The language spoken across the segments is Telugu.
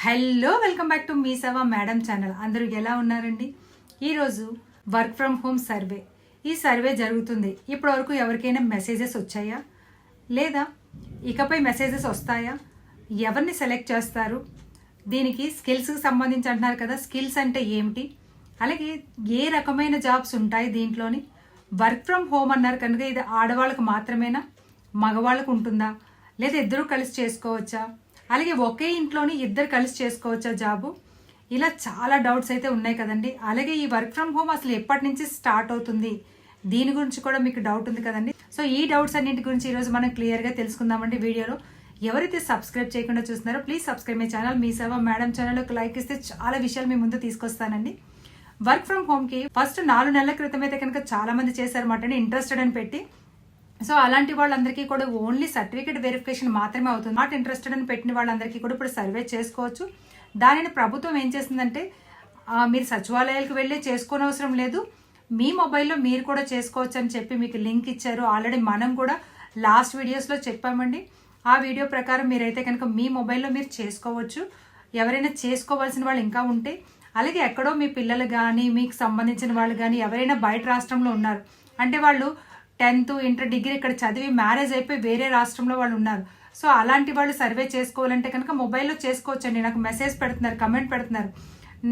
Hello welcome back to Mee Seva madam channel. అందరూ ఎలా ఉన్నారండి? ఈరోజు వర్క్ ఫ్రమ్ హోమ్ సర్వే. ఈ సర్వే జరుగుతుంది. ఇప్పటివరకు ఎవరికైనా మెసేజెస్ వచ్చాయా? లేదా ఇకపై మెసేజెస్ వస్తాయా? ఎవరిని సెలెక్ట్ చేస్తారు? దీనికి స్కిల్స్కి సంబంధించి అంటున్నారు కదా స్కిల్స్ అంటే ఏమిటి? అలాగే ఏ రకమైన జాబ్స్ ఉంటాయి దీంట్లోని? వర్క్ ఫ్రమ్ హోమ్ అన్నారు కనుక ఇది ఆడవాళ్ళకు మాత్రమేనా? మగవాళ్ళకు ఉంటుందా? లేదా ఇద్దరూ కలిసి చేసుకోవచ్చా? అలాగే ఒకే ఇంట్లోని ఇద్దరు కలిసి చేసుకోవచ్చా జాబు? ఇలా చాలా డౌట్స్ అయితే ఉన్నాయి కదండి. అలాగే ఈ వర్క్ ఫ్రమ్ హోమ్ అసలు ఎప్పటి నుంచి స్టార్ట్ అవుతుంది? దీని గురించి కూడా మీకు డౌట్ ఉంది కదండి. సో ఈ డౌట్స్ అన్నింటి గురించి ఈరోజు మనం క్లియర్గా తెలుసుకుందామండి వీడియోలో. ఎవరైతే సబ్స్క్రైబ్ చేయకుండా చూస్తున్నారో please subscribe my channel. Mee Seva madam channel ఒక లైక్ ఇస్తే చాలా విషయాలు మీ ముందు తీసుకొస్తానండి. వర్క్ ఫ్రమ్ హోమ్కి ఫస్ట్ నాలుగు నెలల క్రితం అయితే కనుక చాలా మంది చేశారన్నమాట ఇంట్రెస్టెడ్ అని పెట్టి సో అలాంటి వాళ్ళందరికీ కూడా ఓన్లీ సర్టిఫికేట్ వెరిఫికేషన్ మాత్రమే అవుతుంది. నాట్ ఇంట్రెస్టెడ్ అని పెట్టిన వాళ్ళందరికీ కూడా ఇప్పుడు సర్వే చేసుకోవచ్చు. దానిని ప్రభుత్వం ఏం చేసిందంటే మీరు సచివాలయాలకు వెళ్ళి చేసుకోనవసరం లేదు. మీ మొబైల్లో మీరు కూడా చేసుకోవచ్చు అని చెప్పి మీకు లింక్ ఇచ్చారు. ఆల్రెడీ మనం కూడా లాస్ట్ వీడియోస్లో చెప్పామండి. ఆ వీడియో ప్రకారం మీరైతే కనుక మీ మొబైల్లో మీరు చేసుకోవచ్చు. ఎవరైనా చేసుకోవాల్సిన వాళ్ళు ఇంకా ఉంటే అలాగే ఎక్కడో మీ పిల్లలు కానీ మీకు సంబంధించిన వాళ్ళు కానీ ఎవరైనా బయట రాష్ట్రంలో ఉన్నారు. అంటే వాళ్ళు టెన్త్ ఇంటర్ డిగ్రీ ఇక్కడ చదివి మ్యారేజ్ అయిపోయి వేరే రాష్ట్రంలో వాళ్ళు ఉన్నారు. సో అలాంటి వాళ్ళు సర్వే చేసుకోవాలంటే కనుక మొబైల్లో చేసుకోవచ్చండి. నాకు మెసేజ్ పెడుతున్నారు కమెంట్ పెడుతున్నారు.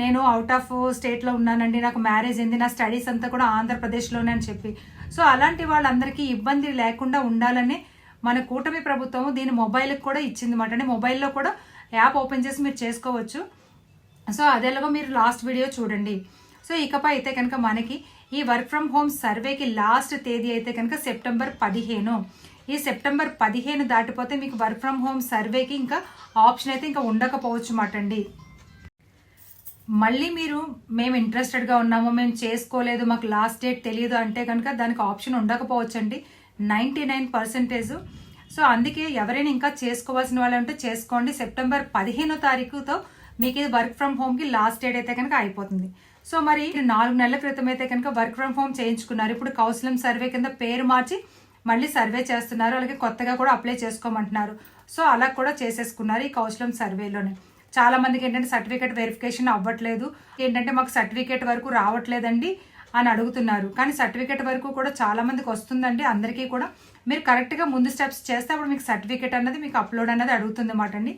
నేను అవుట్ ఆఫ్ స్టేట్లో ఉన్నానండి. నాకు మ్యారేజ్ అయింది. నా స్టడీస్ అంతా కూడా ఆంధ్రప్రదేశ్లోనే అని చెప్పి. సో అలాంటి వాళ్ళందరికీ ఇబ్బంది లేకుండా ఉండాలని మన కూటమి ప్రభుత్వం దీని మొబైల్కి కూడా ఇచ్చింది మాట అంటే మొబైల్లో కూడా యాప్ ఓపెన్ చేసి మీరు చేసుకోవచ్చు. సో అదేలాగా మీరు లాస్ట్ వీడియో చూడండి. సో ఇకపై అయితే కనుక మనకి ఈ వర్క్ ఫ్రమ్ హోమ్ సర్వేకి లాస్ట్ తేదీ అయితే కనుక సెప్టెంబర్ పదిహేను. ఈ సెప్టెంబర్ పదిహేను దాటిపోతే మీకు వర్క్ ఫ్రమ్ హోమ్ సర్వేకి ఇంకా ఆప్షన్ అయితే ఇంకా ఉండకపోవచ్చు మాట అండి మళ్ళీ మీరు మేము ఇంట్రెస్టెడ్గా ఉన్నాము మేము చేసుకోలేదు మాకు లాస్ట్ డేట్ తెలియదు అంటే కనుక దానికి ఆప్షన్ ఉండకపోవచ్చు అండి నైంటీ నైన్ పర్సెంటేజ్ సో అందుకే ఎవరైనా ఇంకా చేసుకోవాల్సిన వాళ్ళు ఉంటే చేసుకోండి. సెప్టెంబర్ పదిహేనో తారీఖుతో మీకు ఇది వర్క్ ఫ్రమ్ హోమ్కి లాస్ట్ డేట్ అయితే కనుక అయిపోతుంది. సో మరి నాలుగు నెలల క్రితం అయితే కనుక వర్క్ ఫ్రమ్ హోమ్ చేయించుకున్నారు. ఇప్పుడు కౌన్సిలింగ్ సర్వే కింద పేరు మార్చి మళ్ళీ సర్వే చేస్తున్నారు. అలాగే కొత్తగా కూడా అప్లై చేసుకోమంటున్నారు. సో అలా కూడా చేసేసుకున్నారు ఈ కౌశలం సర్వేలోనే చాలా మందికి ఏంటంటే సర్టిఫికేట్ వెరిఫికేషన్ అవ్వట్లేదు. ఏంటంటే మాకు సర్టిఫికేట్ వరకు రావట్లేదండి అని అడుగుతున్నారు. కానీ సర్టిఫికేట్ వరకు కూడా చాలా మందికి వస్తుందండి. అందరికీ కూడా. మీరు కరెక్ట్గా ముందు స్టెప్స్ చేస్తే అప్పుడు మీకు సర్టిఫికేట్ అన్నది మీకు అప్లోడ్ అన్నది అడుగుతుంది అన్నమాట అండి.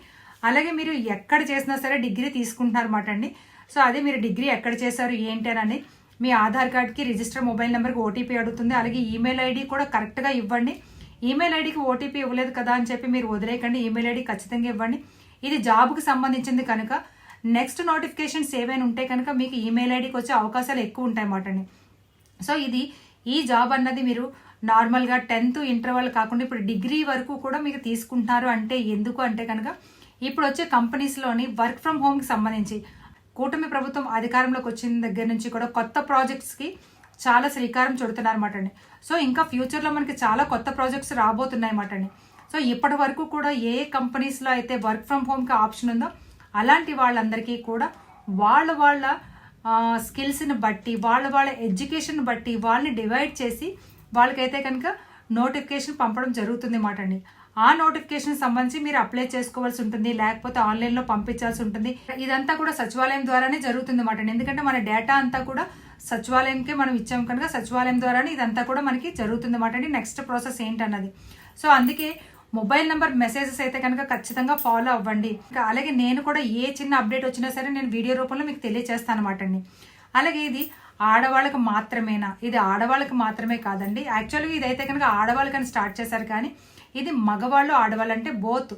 అలాగే మీరు ఎక్కడ చేసినా సరే డిగ్రీ తీసుకుంటున్నారు అన్నమాట అండి. సో అదే మీరు డిగ్రీ ఎక్కడ చేశారు ఏంటి అని మీ ఆధార్ కార్డ్కి రిజిస్టర్ మొబైల్ నెంబర్కి ఓటీపీ అడుగుతుంది. అలాగే ఈమెయిల్ ఐడి కూడా కరెక్ట్గా ఇవ్వండి. ఈమెయిల్ ఐడికి ఓటీపీ ఇవ్వలేదు కదా అని చెప్పి మీరు వదిలేయకండి. ఈమెయిల్ ఐడి ఖచ్చితంగా ఇవ్వండి. ఇది జాబ్కి సంబంధించింది కనుక. నెక్స్ట్ నోటిఫికేషన్స్ ఏవైనా ఉంటే కనుక మీకు ఈమెయిల్ ఐడికి వచ్చే అవకాశాలు ఎక్కువ ఉంటాయి అన్నమాట అండి. సో ఇది ఈ జాబ్ అన్నది మీరు నార్మల్గా టెన్త్ ఇంటర్ వాళ్ళు కాకుండా ఇప్పుడు డిగ్రీ వరకు కూడా మీరు తీసుకుంటున్నారు అంటే ఎందుకు అంటే కనుక ఇప్పుడు వచ్చే కంపెనీస్లోని వర్క్ ఫ్రమ్ హోమ్కి సంబంధించి కూటమి ప్రభుత్వం అధికారంలోకి వచ్చిన దగ్గర నుంచి కూడా కొత్త ప్రాజెక్ట్స్కి చాలా శ్రీకారం చుడుతున్నారన్నమాట అండి. సో ఇంకా ఫ్యూచర్లో మనకి చాలా కొత్త ప్రాజెక్ట్స్ రాబోతున్నాయి అన్నమాట అండి. సో ఇప్పటి వరకు కూడా ఏ కంపెనీస్లో అయితే వర్క్ ఫ్రమ్ హోమ్కి ఆప్షన్ ఉందో అలాంటి వాళ్ళందరికీ కూడా వాళ్ళ వాళ్ళ స్కిల్స్ని బట్టి వాళ్ళ వాళ్ళ ఎడ్యుకేషన్ బట్టి వాళ్ళని డివైడ్ చేసి వాళ్ళకైతే కనుక నోటిఫికేషన్ పంపడం జరుగుతుంది మాట అండి. ఆ నోటిఫికేషన్ సంబంధించి మీరు అప్లై చేసుకోవాల్సి ఉంటుంది లేకపోతే ఆన్లైన్లో పంపించాల్సి ఉంటుంది. ఇదంతా కూడా సచివాలయం ద్వారానే జరుగుతుంది అన్నమాట ఎందుకంటే మన డేటా అంతా కూడా సచివాలయంకే మనం ఇచ్చాం కనుక సచివాలయం ద్వారానే ఇదంతా కూడా మనకి జరుగుతుంది అన్నమాట అండి. నెక్స్ట్ ప్రాసెస్ ఏంటన్నది? సో అందుకే మొబైల్ నెంబర్ మెసేజెస్ అయితే కనుక ఖచ్చితంగా ఫాలో అవ్వండి. ఇంకా అలాగే నేను కూడా ఏ చిన్న అప్డేట్ వచ్చినా సరే నేను వీడియో రూపంలో మీకు తెలియజేస్తాను అనమాట అండి. అలాగే ఇది ఆడవాళ్ళకి మాత్రమేనా? ఇది ఆడవాళ్ళకి మాత్రమే కాదండి. యాక్చువల్గా ఇదైతే కనుక ఆడవాళ్ళకని స్టార్ట్ చేశారు కానీ ఇది మగవాళ్ళు ఆడవాళ్ళు అంటే బోత్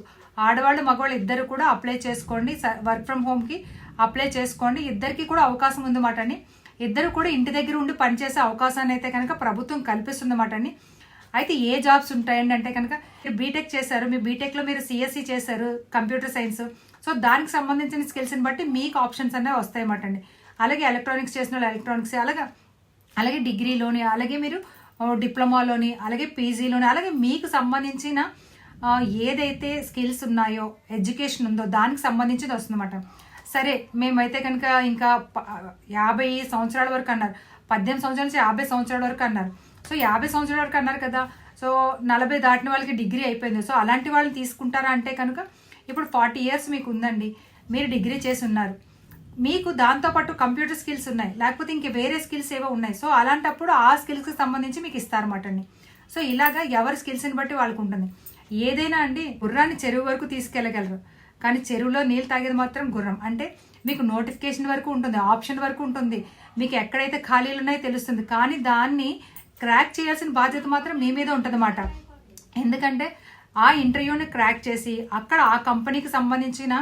ఆడవాళ్ళు మగవాళ్ళు ఇద్దరు కూడా అప్లై చేసుకోండి. వర్క్ ఫ్రమ్ హోమ్కి అప్లై చేసుకోండి. ఇద్దరికి కూడా అవకాశం ఉందన్నమాట అండి. ఇద్దరు కూడా ఇంటి దగ్గర ఉండి పనిచేసే అవకాశాన్ని అయితే కనుక ప్రభుత్వం కల్పిస్తుందన్నమాట అని అయితే ఏ జాబ్స్ ఉంటాయండి అంటే కనుక మీరు బీటెక్ చేశారు మీ బీటెక్లో మీరు సిఎస్సి చేశారు కంప్యూటర్ సైన్స్ సో దానికి సంబంధించిన స్కిల్స్ని బట్టి మీకు ఆప్షన్స్ అనేవి వస్తాయన్నమాట అండి. అలాగే ఎలక్ట్రానిక్స్ చేసిన వాళ్ళు ఎలక్ట్రానిక్స్ అలాగే అలాగే డిగ్రీలోని అలాగే మీరు డిప్లొమాలోని అలాగే పీజీలోని అలాగే మీకు సంబంధించిన ఏదైతే స్కిల్స్ ఉన్నాయో ఎడ్యుకేషన్ ఉందో దానికి సంబంధించింది వస్తుందన్నమాట. సరే మేమైతే కనుక ఇంకా యాభై సంవత్సరాల వరకు అన్నారు. పద్దెనిమిది సంవత్సరాల నుంచి యాభై సంవత్సరాల వరకు అన్నారు. సో యాభై సంవత్సరాల వరకు అన్నారు కదా. సో నలభై దాటిన వాళ్ళకి డిగ్రీ అయిపోయింది. సో అలాంటి వాళ్ళని తీసుకుంటారా అంటే కనుక ఇప్పుడు ఫార్టీ ఇయర్స్ మీకు ఉందండి. మీరు డిగ్రీ చేసి ఉన్నారు. మీకు దాంతోపాటు కంప్యూటర్ స్కిల్స్ ఉన్నాయి. లేకపోతే ఇంక వేరే స్కిల్స్ ఏవో ఉన్నాయి. సో అలాంటప్పుడు ఆ స్కిల్స్కి సంబంధించి మీకు ఇస్తారన్నమాట అండి సో ఇలాగా ఎవరి స్కిల్స్ని బట్టి వాళ్ళకు ఉంటుంది. ఏదైనా అండి గుర్రాన్ని చెరువు వరకు తీసుకెళ్ళగలరు. కానీ చెరువులో నీళ్ళు తాగేది మాత్రం గుర్రం. అంటే మీకు నోటిఫికేషన్ వరకు ఉంటుంది ఆప్షన్ వరకు ఉంటుంది. మీకు ఎక్కడైతే ఖాళీలు ఉన్నాయో తెలుస్తుంది. కానీ దాన్ని క్రాక్ చేయాల్సిన బాధ్యత మాత్రం మీ మీద ఉంటుందన్నమాట. ఎందుకంటే ఆ ఇంటర్వ్యూని క్రాక్ చేసి అక్కడ ఆ కంపెనీకి సంబంధించిన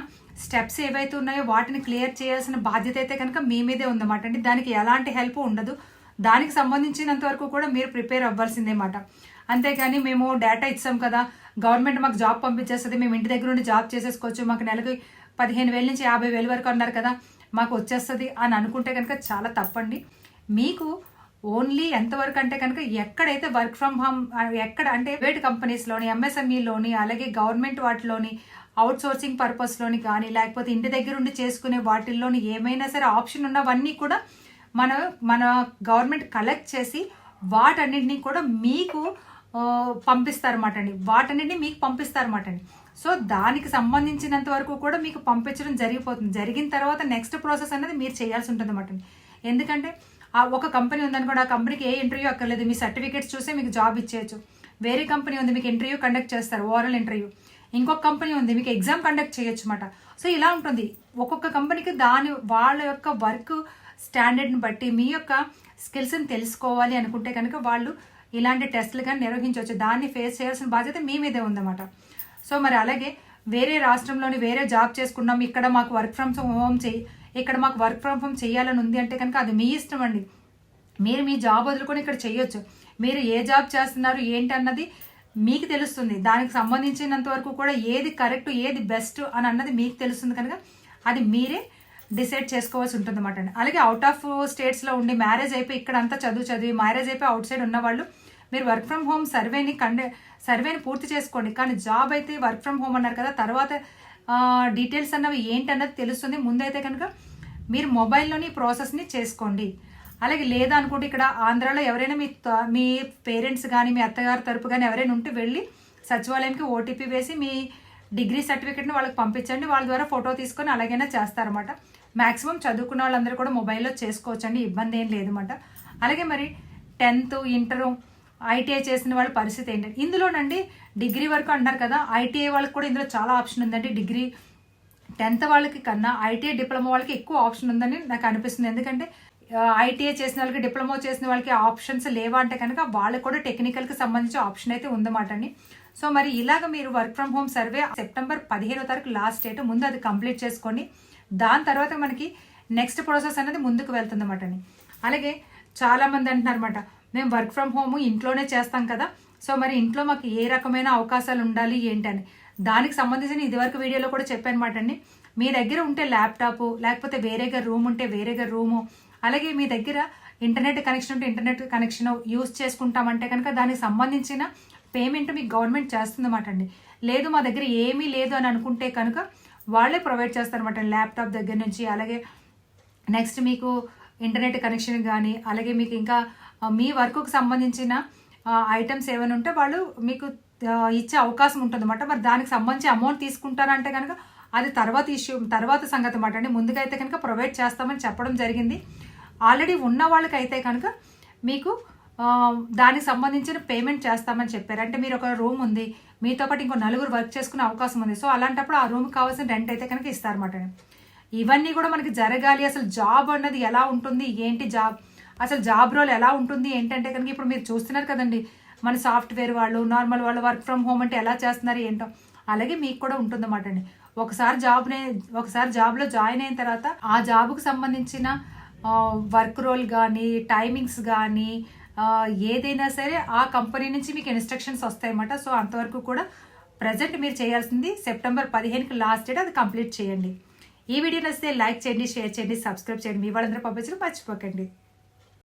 స్టెప్స్ ఏవైతే ఉన్నాయో వాటిని క్లియర్ చేయాల్సిన బాధ్యత అయితే కనుక మీ మీదే ఉందన్నమాట. అంటే దానికి ఎలాంటి హెల్ప్ ఉండదు. దానికి సంబంధించినంత వరకు కూడా మీరు ప్రిపేర్ అవ్వాల్సిందేమాట అంతేకాని మేము డేటా ఇచ్చాం కదా. గవర్నమెంట్ మాకు జాబ్ పంపించేస్తుంది. మేము ఇంటి దగ్గర నుండి జాబ్ చేసేసుకోవచ్చు. మాకు నెలకు పదిహేను వేల నుంచి యాభై వేల వరకు అన్నారు కదా. మాకు వచ్చేస్తుంది అని అనుకుంటే కనుక చాలా తప్పండి. మీకు ఓన్లీ ఎంతవరకు అంటే కనుక ఎక్కడైతే వర్క్ ఫ్రమ్ హోమ్ ఎక్కడ అంటే ప్రైవేట్ కంపెనీస్లోని ఎంఎస్ఎంఈలోని అలాగే గవర్నమెంట్ వాటిలోని అవుట్ సోర్సింగ్ పర్పస్లోని కానీ లేకపోతే ఇంటి దగ్గర ఉండి చేసుకునే వాటిల్లోని ఏమైనా సరే ఆప్షన్ ఉన్నవన్నీ కూడా మన మన గవర్నమెంట్ కలెక్ట్ చేసి వాటన్నిటిని కూడా మీకు పంపిస్తారన్నమాట అండి. వాటన్నిటిని మీకు పంపిస్తారన్నమాట అండి. సో దానికి సంబంధించినంత వరకు కూడా మీకు పంపించడం జరిగిపోతుంది. జరిగిన తర్వాత నెక్స్ట్ ప్రాసెస్ అనేది మీరు చేయాల్సి ఉంటుంది అన్నమాట ఎందుకంటే ఒక కంపెనీ ఉందనుకోండి ఆ కంపెనీకి ఏ ఇంటర్వ్యూ అక్కర్లేదు. మీ సర్టిఫికేట్స్ చూసే మీకు జాబ్ ఇచ్చేయచ్చు. వేరే కంపెనీ ఉంది మీకు ఇంటర్వ్యూ కండక్ట్ చేస్తారు ఓరల్ ఇంటర్వ్యూ. ఇంకొక కంపెనీ ఉంది మీకు ఎగ్జామ్ కండక్ట్ చేయొచ్చు అనమాట సో ఇలా ఉంటుంది. ఒక్కొక్క కంపెనీకి దాని వాళ్ళ యొక్క వర్క్ స్టాండర్డ్ని బట్టి మీ యొక్క స్కిల్స్ని తెలుసుకోవాలి అనుకుంటే కనుక వాళ్ళు ఇలాంటి టెస్టులు కానీ నిర్వహించవచ్చు. దాన్ని ఫేస్ చేయాల్సిన బాధ్యత మీ మీదే ఉందన్నమాట. సో మరి అలాగే వేరే రాష్ట్రంలోని వేరే జాబ్ చేసుకున్నాం ఇక్కడ మాకు వర్క్ ఫ్రమ్ హోమ్ చేయి ఇక్కడ మాకు వర్క్ ఫ్రమ్ హోమ్ చేయాలని ఉంది అంటే కనుక అది మీ ఇష్టం అండి. మీరు మీ జాబ్ వదులుకొని ఇక్కడ చేయొచ్చు. మీరు ఏ జాబ్ చేస్తున్నారు ఏంటి అన్నది మీకు తెలుస్తుంది. దానికి సంబంధించినంత వరకు కూడా ఏది కరెక్ట్ ఏది బెస్ట్ అని అన్నది మీకు తెలుస్తుంది కనుక అది మీరే డిసైడ్ చేసుకోవాల్సి ఉంటుంది అనమాట అండి. అలాగే అవుట్ ఆఫ్ స్టేట్స్లో ఉండి మ్యారేజ్ అయిపోయి ఇక్కడ అంతా చదువు చదివి మ్యారేజ్ అయిపోయి అవుట్ సైడ్ ఉన్నవాళ్ళు మీరు వర్క్ ఫ్రమ్ హోమ్ సర్వేని కండే సర్వేని పూర్తి చేసుకోండి. కానీ జాబ్ అయితే వర్క్ ఫ్రమ్ హోమ్ అన్నారు కదా తర్వాత డీటెయిల్స్ అన్నవి ఏంటి అన్నది తెలుస్తుంది. ముందైతే కనుక మీరు మొబైల్లోని ప్రాసెస్ని చేసుకోండి. అలాగే లేదా అనుకుంటే ఇక్కడ ఆంధ్రాలో ఎవరైనా మీ మీ పేరెంట్స్ కానీ మీ అత్తగారి తరపు కానీ ఎవరైనా ఉంటే వెళ్ళి సచివాలయంకి ఓటీపీ వేసి మీ డిగ్రీ సర్టిఫికేట్ని వాళ్ళకి పంపించండి. వాళ్ళ ద్వారా ఫోటో తీసుకొని అలాగైనా చేస్తారన్నమాట. మ్యాక్సిమం చదువుకున్న వాళ్ళందరూ కూడా మొబైల్లో చేసుకోవచ్చండి. ఇబ్బంది ఏం లేదన్నమాట. అలాగే మరి టెన్త్ ఇంటర్ ఐటీఐ చేసిన వాళ్ళ పరిస్థితి ఏంటంటే ఇందులోనండి డిగ్రీ వరకు అన్నారు కదా ఐటీఐ వాళ్ళకి కూడా ఇందులో చాలా ఆప్షన్ ఉందండి. డిగ్రీ టెన్త్ వాళ్ళకి కన్నా ఐటీఐ డిప్లొమా వాళ్ళకి ఎక్కువ ఆప్షన్ ఉందని నాకు అనిపిస్తుంది. ఎందుకంటే ఐటీఐ చేసిన వాళ్ళకి డిప్లొమా చేసిన వాళ్ళకి ఆప్షన్స్ లేవా అంటే కనుక వాళ్ళకి కూడా టెక్నికల్కి సంబంధించి ఆప్షన్ అయితే ఉందన్నమాట అండి. సో మరి ఇలాగ మీరు work from home survey September పదిహేనో తారీఖు లాస్ట్ డేట్ ముందు అది కంప్లీట్ చేసుకోండి దాని తర్వాత మనకి నెక్స్ట్ ప్రాసెస్ అనేది ముందుకు వెళ్తుంది అనమాట అండి. అలాగే చాలామంది అంటున్నారన్నమాట మేము వర్క్ ఫ్రమ్ హోమ్ ఇంట్లోనే చేస్తాం కదా సో మరి ఇంట్లో మాకు ఏ రకమైన అవకాశాలు ఉండాలి ఏంటని దానికి సంబంధించిన ఇదివరకు వీడియోలో కూడా చెప్పానమాట అండి. మీ దగ్గర ఉంటే ల్యాప్టాప్ లేకపోతే వేరేగా రూమ్ ఉంటే వేరేగా రూము అలాగే మీ దగ్గర ఇంటర్నెట్ కనెక్షన్ ఉంటే ఇంటర్నెట్ కనెక్షన్ యూస్ చేసుకుంటామంటే కనుక దానికి సంబంధించిన పేమెంట్ మీకు గవర్నమెంట్ చేస్తుందన్నమాట అండి. లేదు మా దగ్గర ఏమీ లేదు అని అనుకుంటే కనుక వాళ్ళే ప్రొవైడ్ చేస్తారన్నమాట ల్యాప్టాప్ దగ్గర నుంచి. అలాగే నెక్స్ట్ మీకు ఇంటర్నెట్ కనెక్షన్ కానీ అలాగే మీకు ఇంకా మీ వర్క్కి సంబంధించిన ఐటమ్స్ ఏమైనా ఉంటే వాళ్ళు మీకు ఇచ్చే అవకాశం ఉంటుంది అనమాట మరి దానికి సంబంధించి అమౌంట్ తీసుకుంటారంటే కనుక అది తర్వాత ఇష్యూ తర్వాత సంగతి అన్నమాట. అండి ముందుగా అయితే కనుక ప్రొవైడ్ చేస్తామని చెప్పడం జరిగింది. ఆల్రెడీ ఉన్న వాళ్ళకైతే కనుక మీకు దానికి సంబంధించిన పేమెంట్ చేస్తామని చెప్పారు. అంటే మీరు ఒక రూమ్ ఉంది మీతో పాటు ఇంకో నలుగురు వర్క్ చేసుకునే అవకాశం ఉంది. సో అలాంటప్పుడు ఆ రూమ్కి కావాల్సిన రెంట్ అయితే కనుక ఇస్తారన్నమాట. ఇవన్నీ కూడా మనకి జరగాలి. అసలు జాబ్ అన్నది ఎలా ఉంటుంది? ఏంటి జాబ్? అసలు జాబ్ రోల్ ఎలా ఉంటుంది? ఏంటంటే కనుక ఇప్పుడు మీరు చూస్తున్నారు కదండి మన సాఫ్ట్వేర్ వాళ్ళు నార్మల్ వాళ్ళు వర్క్ ఫ్రమ్ హోమ్ అంటే ఎలా చేస్తున్నారు ఏంటో. అలాగే మీకు కూడా ఉంటుందన్నమాట అండి. ఒకసారి జాబ్నే ఒకసారి జాబ్లో జాయిన్ అయిన తర్వాత ఆ జాబ్కు సంబంధించిన వర్క్ రోల్ కానీ టైమింగ్స్ కానీ ఏదైనా సరే ఆ కంపెనీ నుంచి మీకు ఇన్స్ట్రక్షన్స్ వస్తాయన్నమాట. సో అంతవరకు కూడా ప్రజెంట్ మీరు చేయాల్సింది సెప్టెంబర్ పదిహేనుకి లాస్ట్ డేట్ అది కంప్లీట్ చేయండి. ఈ వీడియో నచ్చితే లైక్ చేయండి షేర్ చేయండి సబ్స్క్రైబ్ చేయండి. మీ వాళ్ళందరూ పంపించడం మర్చిపోకండి.